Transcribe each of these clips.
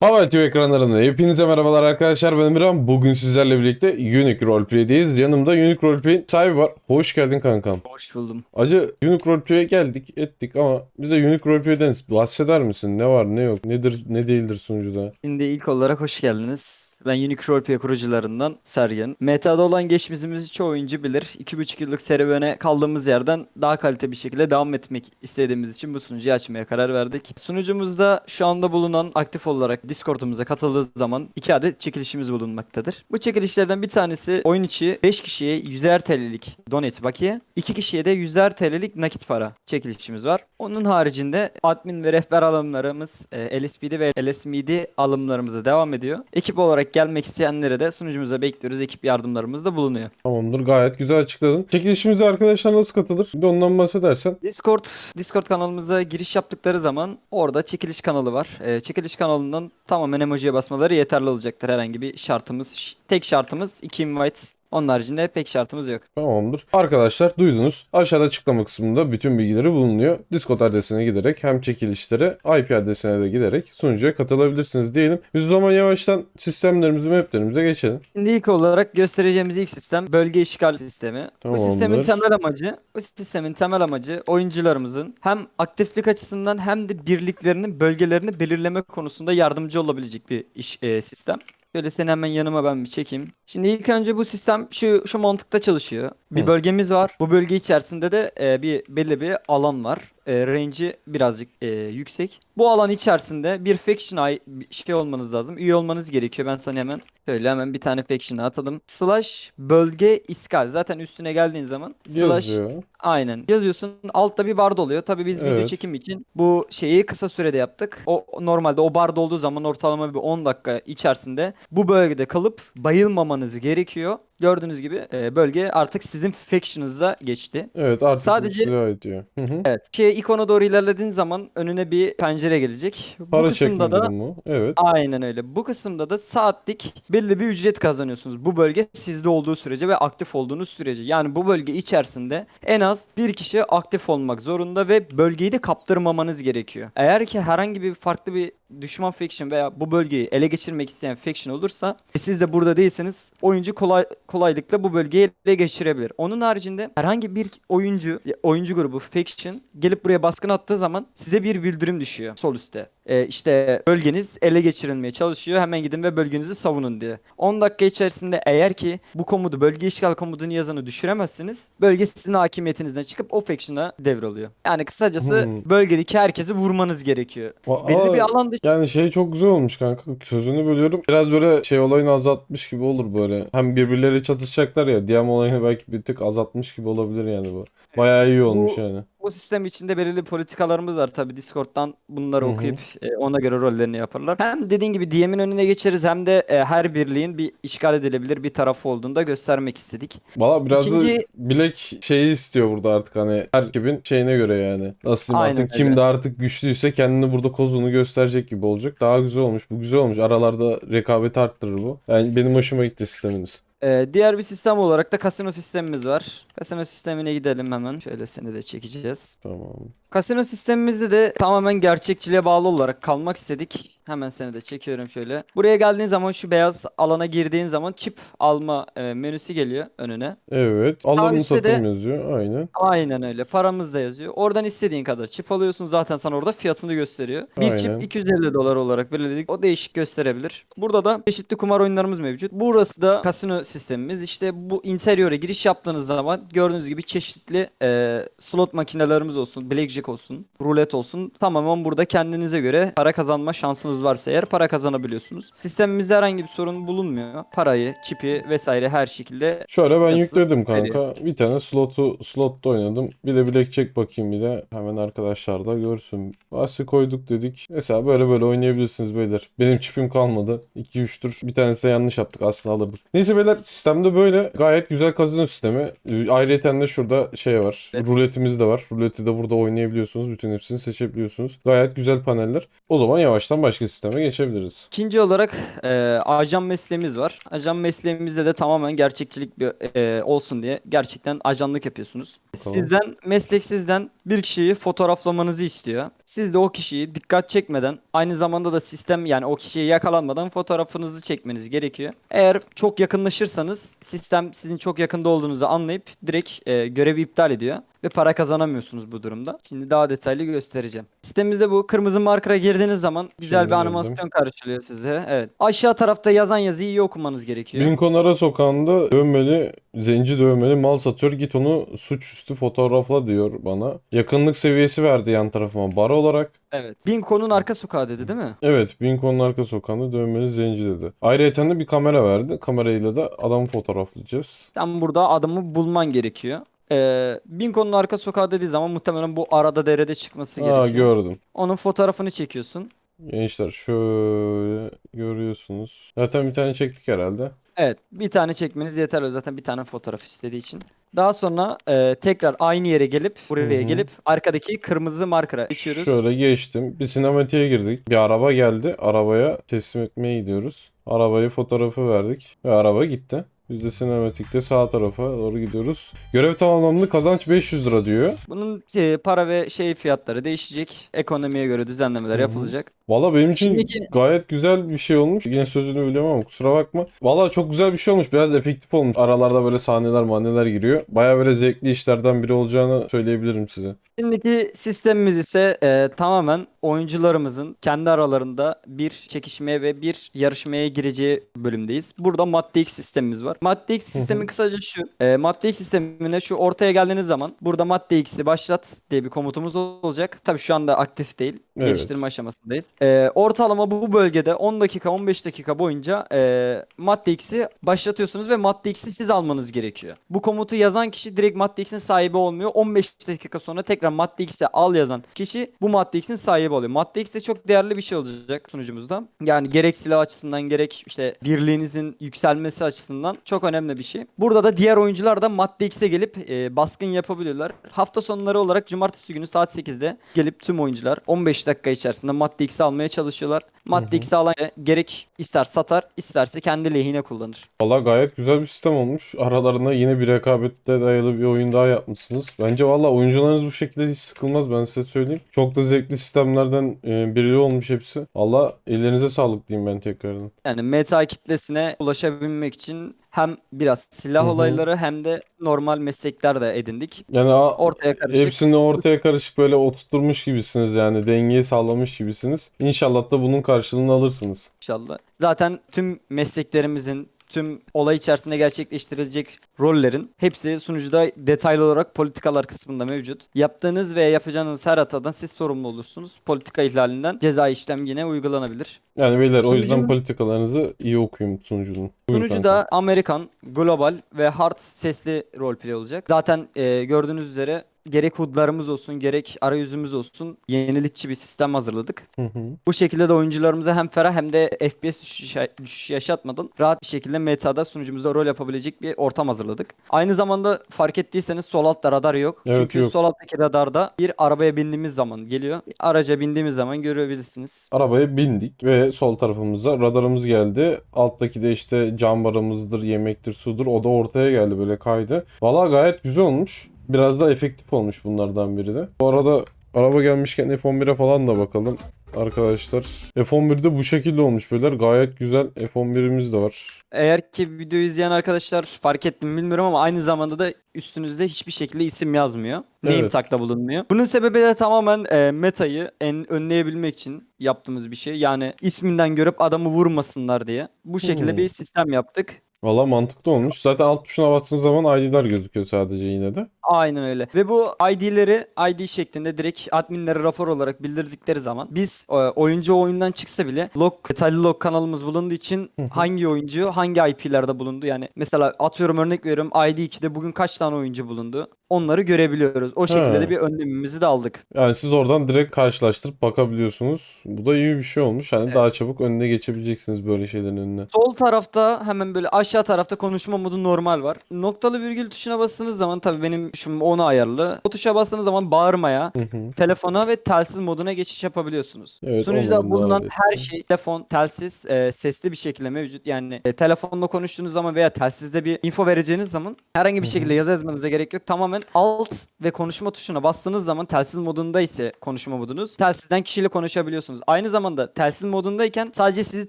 Haval TV ekranlarında hepinize merhabalar arkadaşlar ben Emirhan. Bugün sizlerle birlikte Unique Roleplay'deyiz. Yanımda Unique Roleplay'in sahibi var. Hoş geldin kankam. Hoş buldum. Acı Unique Roleplay'e geldik ettik ama bize Unique Roleplay'den bahseder misin? Ne var ne yok nedir ne değildir sunucuda? Şimdi ilk olarak hoş geldiniz. Ben Unique kurucularından Sergen. Meta'da olan geçmişimizi çoğu oyuncu bilir. 2,5 yıllık serüvene kaldığımız yerden daha kalite bir şekilde devam etmek istediğimiz için bu sunucuyu açmaya karar verdik. Sunucumuzda şu anda bulunan aktif olarak Discord'umuza katıldığı zaman iki adet çekilişimiz bulunmaktadır. Bu çekilişlerden bir tanesi oyun içi 5 kişiye 100'er TL'lik donate bakiye, 2 kişiye de 100'er TL'lik nakit para çekilişimiz var. Onun haricinde admin ve rehber alımlarımız e, LSPD ve LSMD alımlarımıza devam ediyor. Ekip olarak gelmek isteyenlere de sunucumuza bekliyoruz. Ekip yardımlarımız da bulunuyor. Tamamdır gayet güzel açıkladın. Çekilişimize arkadaşlar nasıl katılır? Bir de ondan bahsedersen. Discord Discord kanalımıza giriş yaptıkları zaman orada çekiliş kanalı var. Ee, çekiliş kanalından tamamen emojiye basmaları yeterli olacaktır. Herhangi bir şartımız, tek şartımız 2 invite. Onun haricinde pek şartımız yok. Tamamdır. Arkadaşlar duydunuz. Aşağıda açıklama kısmında bütün bilgileri bulunuyor. Discord adresine giderek hem çekilişlere IP adresine de giderek sunucuya katılabilirsiniz diyelim. Biz o zaman yavaştan sistemlerimize, maplerimize geçelim. Şimdi ilk olarak göstereceğimiz ilk sistem bölge işgal sistemi. Tamamdır. Bu sistemin temel amacı, bu sistemin temel amacı oyuncularımızın hem aktiflik açısından hem de birliklerinin bölgelerini belirleme konusunda yardımcı olabilecek bir iş, e, sistem. Şöyle seni hemen yanıma ben bir çekeyim. Şimdi ilk önce bu sistem şu şu mantıkta çalışıyor. Bir Hı. bölgemiz var. Bu bölge içerisinde de e, bir belli bir alan var. E, range'i birazcık e, yüksek. Bu alan içerisinde bir faction ay- bir şey olmanız lazım. Üye olmanız gerekiyor. Ben sana hemen şöyle hemen bir tane faction'a atalım. Slash bölge iskal. Zaten üstüne geldiğin zaman slash Yazıyor. Aynen. Yazıyorsun. Altta bir barda oluyor. Tabii biz video Evet. çekim için bu şeyi kısa sürede yaptık. O normalde o barda olduğu zaman ortalama bir 10 dakika içerisinde bu bölgede kalıp bayılmamanız gerekiyor. Gördüğünüz gibi e, bölge artık sizin faction'ınıza geçti. Evet artık Sadece- size ait diyor. Hı hı. Evet. Şey ikona doğru ilerlediğin zaman önüne bir pencere gelecek. Bu Para kısımda çekme da durumu. Evet. Aynen öyle. Bu kısımda da saatlik belli bir ücret kazanıyorsunuz. Bu bölge sizde olduğu sürece ve aktif olduğunuz sürece. Yani bu bölge içerisinde en az bir kişi aktif olmak zorunda ve bölgeyi de kaptırmamanız gerekiyor. Eğer ki herhangi bir farklı bir düşman faction veya bu bölgeyi ele geçirmek isteyen faction olursa ve siz de burada değilseniz oyuncu kolay kolaylıkla bu bölgeyi ele geçirebilir. Onun haricinde herhangi bir oyuncu oyuncu grubu faction gelip buraya baskın attığı zaman size bir bildirim düşüyor sol üstte. Ee, işte bölgeniz ele geçirilmeye çalışıyor. Hemen gidin ve bölgenizi savunun diye. 10 dakika içerisinde eğer ki bu komutu bölge işgal komutunu yazanı düşüremezsiniz. Bölge sizin hakimiyetinizden çıkıp o faction'a devralıyor. Yani kısacası Hmm. bölgedeki herkesi vurmanız gerekiyor. Aa, Belli bir alan dışı Yani şey çok güzel olmuş kanka. Sözünü bölüyorum. Biraz böyle şey olayını azaltmış gibi olur böyle. Hem birbirleri çatışacaklar ya. DM olayını belki bir tık azaltmış gibi olabilir yani bu. Bayağı iyi olmuş Bu- yani. Bu sistem içinde belirli politikalarımız var tabi Discord'dan bunları Hı hı. okuyup e, ona göre rollerini yaparlar. Hem dediğin gibi DM'in önüne geçeriz hem de e, her birliğin bir işgal edilebilir bir tarafı olduğunu da göstermek istedik. Valla biraz da İkinci- bilek şeyi istiyor burada artık hani her ekibin şeyine göre yani. Nasıl diyeyim Aynen artık kim öyle. de artık güçlüyse kendini burada kozunu gösterecek gibi olacak. Daha güzel olmuş. Bu güzel olmuş. Aralarda rekabeti arttırır bu. Yani benim hoşuma gitti sisteminiz. E, diğer bir sistem olarak da kasino sistemimiz var. Kasino sistemine gidelim hemen. Şöyle seni de çekeceğiz. Tamam. Kasino sistemimizde de tamamen gerçekçiliğe bağlı olarak kalmak istedik. Hemen seni de çekiyorum şöyle. Buraya geldiğin zaman şu beyaz alana girdiğin zaman çip alma e, menüsü geliyor önüne. Evet. Alım üstte de- satım yazıyor. Aynen. Aynen öyle. Paramız da yazıyor. Oradan istediğin kadar çip alıyorsun. Zaten sana orada fiyatını gösteriyor. Bir Aynen. çip 250 dolar olarak belirledik. O değişik gösterebilir. Burada da çeşitli kumar oyunlarımız mevcut. Burası da kasino sistemimiz. İşte bu interiöre giriş yaptığınız zaman gördüğünüz gibi çeşitli e, slot makinelerimiz olsun, blackjack olsun, rulet olsun. Tamamen burada kendinize göre para kazanma şansınız varsa eğer para kazanabiliyorsunuz. Sistemimizde herhangi bir sorun bulunmuyor. Parayı, çipi vesaire her şekilde Şöyle ben yükledim kanka. veriyor. Bir tane slotu slotta oynadım. Bir de blackjack bakayım bir de. Hemen arkadaşlar da görsün. Bahsi koyduk dedik. Mesela böyle böyle oynayabilirsiniz beyler. Benim çipim kalmadı. 2-3 tur. Bir tanesi de yanlış yaptık. Aslında alırdık. Neyse beyler sistemde böyle. Gayet güzel kazino sistemi. Ayrıca de şurada şey var. Evet. Ruletimiz de var. Ruleti de burada oynayabiliyorsunuz. Bütün hepsini seçebiliyorsunuz. Gayet güzel paneller. O zaman yavaştan başka sisteme geçebiliriz. İkinci olarak e, ajan mesleğimiz var. Ajan mesleğimizde de tamamen gerçekçilik bir, e, olsun diye gerçekten ajanlık yapıyorsunuz. Bakalım. Sizden meslek sizden bir kişiyi fotoğraflamanızı istiyor. Siz de o kişiyi dikkat çekmeden aynı zamanda da sistem yani o kişiye yakalanmadan fotoğrafınızı çekmeniz gerekiyor. Eğer çok yakınlaşırsanız sistem sizin çok yakında olduğunuzu anlayıp direkt e, görevi iptal ediyor ve para kazanamıyorsunuz bu durumda. Şimdi daha detaylı göstereceğim. Sitemizde bu kırmızı markera girdiğiniz zaman güzel Şimdi bir animasyon karşılıyor size. Evet. Aşağı tarafta yazan yazıyı iyi okumanız gerekiyor. Lincoln Ara Sokağı'nda dövmeli, zenci dövmeli mal satıyor. Git onu suçüstü fotoğrafla diyor bana. Yakınlık seviyesi verdi yan tarafıma bar olarak. Evet. Binko'nun arka sokağı dedi değil mi? Evet, Lincoln'un arka sokağında dövmeli zenci dedi. Ayrıca de bir kamera verdi. Kamerayla da adamı fotoğraflayacağız. Sen burada adamı bulman gerekiyor. Ee, Binko'nun arka sokağı dediği zaman muhtemelen bu arada derede çıkması gerekiyor. gördüm. Onun fotoğrafını çekiyorsun. Gençler şöyle görüyorsunuz. Zaten bir tane çektik herhalde. Evet, bir tane çekmeniz yeterli zaten bir tane fotoğraf istediği için. Daha sonra e, tekrar aynı yere gelip buraya Hı hı. gelip arkadaki kırmızı markera geçiyoruz. Şöyle geçtim. Bir sinematiğe girdik. Bir araba geldi. Arabaya teslim etmeye gidiyoruz. Arabayı fotoğrafı verdik. Ve araba gitti. Biz de sinematikte sağ tarafa doğru gidiyoruz. Görev tamamlandı. Kazanç 500 lira diyor. Bunun e, para ve şey fiyatları değişecek. Ekonomiye göre düzenlemeler Hı hı. yapılacak. Valla benim için Şimdiki- gayet güzel bir şey olmuş. Yine sözünü biliyorum ama kusura bakma. Valla çok güzel bir şey olmuş. Biraz efektif olmuş. Aralarda böyle sahneler maneler giriyor. Baya böyle zevkli işlerden biri olacağını söyleyebilirim size. Şimdiki sistemimiz ise e, tamamen oyuncularımızın kendi aralarında bir çekişmeye ve bir yarışmaya gireceği bölümdeyiz. Burada Madde X sistemimiz var. Madde X sistemi kısaca şu. E, Madde X sistemine şu ortaya geldiğiniz zaman burada Madde X'i başlat diye bir komutumuz olacak. Tabii şu anda aktif değil. Evet. Geliştirme aşamasındayız. E, ortalama bu bölgede 10 dakika 15 dakika boyunca e, Madde X'i başlatıyorsunuz ve Madde X'i siz almanız gerekiyor. Bu komutu yazan kişi direkt Madde X'in sahibi olmuyor. 15 dakika sonra tekrar X'i al yazan kişi bu Madde X'in sahibi oluyor. Madde X de çok değerli bir şey olacak sunucumuzda. Yani gerek silah açısından gerek işte birliğinizin yükselmesi açısından çok önemli bir şey. Burada da diğer oyuncular da Madde X'e gelip e, baskın yapabiliyorlar. Hafta sonları olarak cumartesi günü saat 8'de gelip tüm oyuncular 15 dakika içerisinde Madde X'i almaya çalışıyorlar. Madde X'i alan gerek ister satar isterse kendi lehine kullanır. Valla gayet güzel bir sistem olmuş. Aralarında yine bir rekabette dayalı bir oyun daha yapmışsınız. Bence valla oyuncularınız bu şekilde hiç sıkılmaz ben size söyleyeyim. Çok da zevkli sistemlerden e, biri olmuş hepsi. Valla ellerinize sağlık diyeyim ben tekrardan. Yani meta kitlesine ulaşabilmek için hem biraz silah Hı hı. olayları hem de normal meslekler de edindik. Yani a- Ortaya karışık. hepsini ortaya karışık böyle oturtmuş gibisiniz yani dengeyi sağlamış gibisiniz. İnşallah da bunun karşılığını alırsınız. inşallah. Zaten tüm mesleklerimizin tüm olay içerisinde gerçekleştirilecek rollerin hepsi sunucuda detaylı olarak politikalar kısmında mevcut. Yaptığınız ve yapacağınız her hatadan siz sorumlu olursunuz. Politika ihlalinden ceza işlem yine uygulanabilir. Yani beyler o yüzden politikalarınızı iyi okuyun sunucunun. Sunucu da Amerikan, global ve hard sesli roleplay olacak. Zaten e, gördüğünüz üzere gerek HUD'larımız olsun gerek arayüzümüz olsun yenilikçi bir sistem hazırladık. Hı hı. Bu şekilde de oyuncularımıza hem ferah hem de FPS düşüşü, düşüşü yaşatmadan rahat bir şekilde metada sunucumuzda rol yapabilecek bir ortam hazırladık. Aynı zamanda fark ettiyseniz sol altta radar yok. Evet, Çünkü yok. sol alttaki radarda bir arabaya bindiğimiz zaman geliyor. Araca bindiğimiz zaman görebilirsiniz. Arabaya bindik ve sol tarafımıza radarımız geldi. Alttaki de işte cam barımızdır, yemektir, sudur. O da ortaya geldi böyle kaydı. Valla gayet güzel olmuş. Biraz da efektif olmuş bunlardan biri de. Bu arada araba gelmişken F11'e falan da bakalım. Arkadaşlar F11'de bu şekilde olmuş beyler. Gayet güzel F11'imiz de var. Eğer ki videoyu izleyen arkadaşlar fark etti mi bilmiyorum ama aynı zamanda da üstünüzde hiçbir şekilde isim yazmıyor. Name Evet. tag'da bulunmuyor. Bunun sebebi de tamamen e, metayı en önleyebilmek için yaptığımız bir şey. Yani isminden görüp adamı vurmasınlar diye. Bu şekilde Hmm. bir sistem yaptık. Valla mantıklı olmuş. Zaten alt tuşuna bastığın zaman ID'ler gözüküyor sadece yine de. Aynen öyle. Ve bu ID'leri ID şeklinde direkt adminlere rapor olarak bildirdikleri zaman biz e, oyuncu oyundan çıksa bile log detaylı log kanalımız bulunduğu için hangi oyuncu hangi IP'lerde bulundu yani mesela atıyorum örnek veriyorum ID2'de bugün kaç tane oyuncu bulundu onları görebiliyoruz. O şekilde He. de bir önlemimizi de aldık. Yani siz oradan direkt karşılaştırıp bakabiliyorsunuz. Bu da iyi bir şey olmuş. Hani Evet. daha çabuk önüne geçebileceksiniz böyle şeylerin önüne. Sol tarafta hemen böyle aşağı tarafta konuşma modu normal var. Noktalı virgül tuşuna bastığınız zaman tabii benim tuşum ona ayarlı. O tuşa bastığınız zaman bağırmaya, telefona ve telsiz moduna geçiş yapabiliyorsunuz. Evet, Sunucuda bulunan her şey telefon, telsiz, e, sesli bir şekilde mevcut. Yani e, telefonla konuştuğunuz zaman veya telsizde bir info vereceğiniz zaman herhangi bir şekilde yazı yazmanıza gerek yok. Tamamen alt ve konuşma tuşuna bastığınız zaman telsiz modunda ise konuşma modunuz. Telsizden kişiyle konuşabiliyorsunuz. Aynı zamanda telsiz modundayken sadece sizi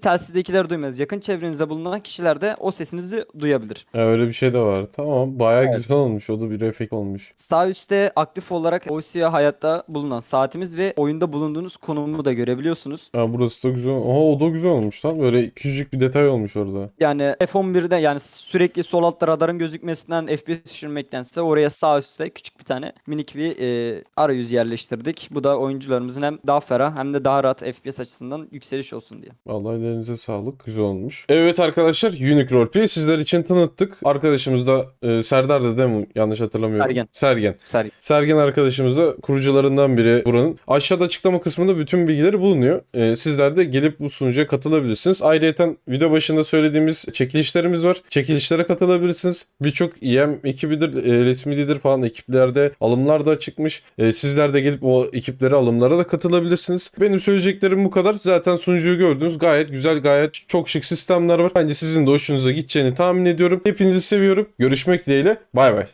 telsizdekiler duymaz. Yakın çevrenizde bulunan kişiler de o sesinizi duyabilir. Ya öyle bir şey de var. Tamam bayağı Evet. güzel olmuş. O da bir efekt olmuş. Sağ üstte aktif olarak OCA hayatta bulunan saatimiz ve oyunda bulunduğunuz konumu da görebiliyorsunuz. Ha, burası da güzel. Aha o da güzel olmuş lan. Böyle küçücük bir detay olmuş orada. Yani F11'de yani sürekli sol altta radarın gözükmesinden FPS düşürmektense oraya sağ üstte küçük bir tane minik bir e, arayüz yerleştirdik. Bu da oyuncularımızın hem daha ferah hem de daha rahat FPS açısından yükseliş olsun diye. Vallahi ellerinize sağlık. Güzel olmuş. Evet arkadaşlar Unique Roleplay sizler için tanıttık. Arkadaşımız da e, Serdar da değil mi? Yanlış hatırlamıyorum. Sergen. Sergen. Sergi. Sergen arkadaşımız da kurucularından biri buranın. Aşağıda açıklama kısmında bütün bilgileri bulunuyor. Ee, sizler de gelip bu sunucuya katılabilirsiniz. Ayrıca video başında söylediğimiz çekilişlerimiz var. Çekilişlere katılabilirsiniz. Birçok EM ekibidir, e, resmi lider falan ekiplerde alımlar da çıkmış. E, sizler de gelip o ekiplere alımlara da katılabilirsiniz. Benim söyleyeceklerim bu kadar. Zaten sunucuyu gördünüz. Gayet güzel, gayet çok şık sistemler var. Bence sizin de hoşunuza gideceğini tahmin ediyorum. Hepinizi seviyorum. Görüşmek dileğiyle. Bay bay.